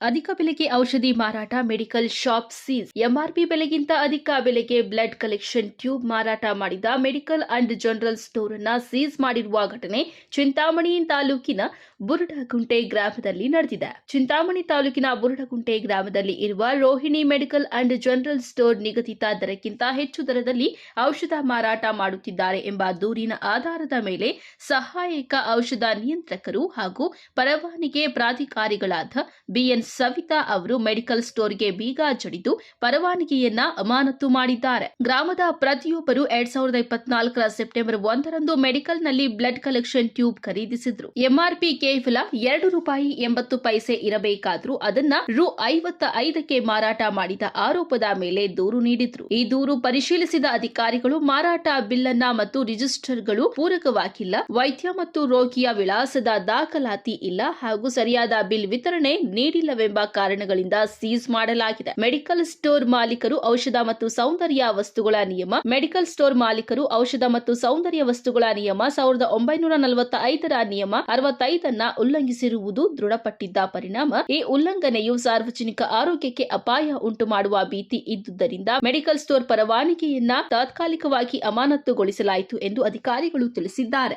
ಅಧಿಕ ಬೆಲೆಗೆ ಔಷಧಿ ಮಾರಾಟ, ಮೆಡಿಕಲ್ ಶಾಪ್ ಸೀಸ್ ಎಂಆರ್ಪಿ ಬೆಲೆಗಿಂತ ಅಧಿಕ ಬೆಲೆಗೆ ಬ್ಲಡ್ ಕಲೆಕ್ಷನ್ ಟ್ಯೂಬ್ ಮಾರಾಟ ಮಾಡಿದ ಮೆಡಿಕಲ್ ಅಂಡ್ ಜನರಲ್ ಸ್ಟೋರ್ ಅನ್ನ ಸೀಸ್ ಮಾಡಿರುವ ಘಟನೆ ಚಿಂತಾಮಣಿ ತಾಲೂಕಿನ ಬುರುಡಗುಂಟೆ ಗ್ರಾಮದಲ್ಲಿ ನಡೆದಿದೆ. ಚಿಂತಾಮಣಿ ತಾಲೂಕಿನ ಬುರುಡಗುಂಟೆ ಗ್ರಾಮದಲ್ಲಿ ಇರುವ Rohini medical and general store ನಿಗದಿತ ದರಕ್ಕಿಂತ ಹೆಚ್ಚು ದರದಲ್ಲಿ ಔಷಧ ಮಾರಾಟ ಮಾಡುತ್ತಿದ್ದಾರೆ ಎಂಬ ದೂರಿನ ಆಧಾರದ ಮೇಲೆ ಸಹಾಯಕ ಔಷಧ ನಿಯಂತ್ರಕರು ಹಾಗೂ ಪರವಾನಿಗೆ ಪ್ರಾಧಿಕಾರಿಗಳಾದ ಬಿಎನ್ ಸವಿತಾ ಅವರು ಮೆಡಿಕಲ್ ಸ್ಟೋರ್ಗೆ ಬೀಗ ಜಡಿದು ಪರವಾನಗಿಯನ್ನ ಅಮಾನತು ಮಾಡಿದ್ದಾರೆ. ಗ್ರಾಮದ ಪ್ರತಿಯೊಬ್ಬರು ಎರಡ್ ಸಾವಿರದ ಇಪ್ಪತ್ನಾಲ್ಕರ ಸೆಪ್ಟೆಂಬರ್ ಒಂದರಂದು ಮೆಡಿಕಲ್ನಲ್ಲಿ ಬ್ಲಡ್ ಕಲೆಕ್ಷನ್ ಟ್ಯೂಬ್ ಖರೀದಿಸಿದ್ರು. ಎಂಆರ್ಪಿ ಕೇವಲ ಎರಡು ರೂಪಾಯಿ ಎಂಬತ್ತು ಪೈಸೆ ಇರಬೇಕಾದ್ರೂ ಅದನ್ನ ರು ಐವತ್ತ ಐದಕ್ಕೆ ಮಾರಾಟ ಮಾಡಿದ ಆರೋಪದ ಮೇಲೆ ದೂರು ನೀಡಿದ್ರು. ಈ ದೂರು ಪರಿಶೀಲಿಸಿದ ಅಧಿಕಾರಿಗಳು ಮಾರಾಟ ಬಿಲ್ಲನ್ನ ಮತ್ತು ರಿಜಿಸ್ಟರ್ಗಳು ಪೂರಕವಾಗಿಲ್ಲ. ವೈದ್ಯ ಮತ್ತು ರೋಗಿಯ ವಿಳಾಸದ ದಾಖಲಾತಿ ಇಲ್ಲ ಹಾಗೂ ಸರಿಯಾದ ಬಿಲ್ ವಿತರಣೆ ನೀಡಿಲ್ಲವೆಂಬ ಕಾರಣಗಳಿಂದ ಸೀಸ್ ಮಾಡಲಾಗಿದೆ. ಮೆಡಿಕಲ್ ಸ್ಟೋರ್ ಮಾಲೀಕರು ಔಷಧ ಮತ್ತು ಸೌಂದರ್ಯ ವಸ್ತುಗಳ ನಿಯಮ, ಮೆಡಿಕಲ್ ಸ್ಟೋರ್ ಮಾಲೀಕರು ಔಷಧ ಮತ್ತು ಸೌಂದರ್ಯ ವಸ್ತುಗಳ ನಿಯಮ ಸಾವಿರದ ಒಂಬೈನೂರ ನಲವತ್ತ ಐದರ ನಿಯಮ ಅರವತ್ತೈದನ್ನ ಉಲ್ಲಂಘಿಸಿರುವುದು ದೃಢಪಟ್ಟಿದ್ದ ಪರಿಣಾಮ. ಈ ಉಲ್ಲಂಘನೆಯು ಸಾರ್ವಜನಿಕ ಆರೋಗ್ಯಕ್ಕೆ ಅಪಾಯ ಉಂಟು ಮಾಡುವ ಭೀತಿ ಇದ್ದುದರಿಂದ ಮೆಡಿಕಲ್ ಸ್ಟೋರ್ ಪರವಾನಗಿಯನ್ನ ತಾತ್ಕಾಲಿಕವಾಗಿ ಅಮಾನತುಗೊಳಿಸಲಾಯಿತು ಎಂದು ಅಧಿಕಾರಿಗಳು ತಿಳಿಸಿದ್ದಾರೆ.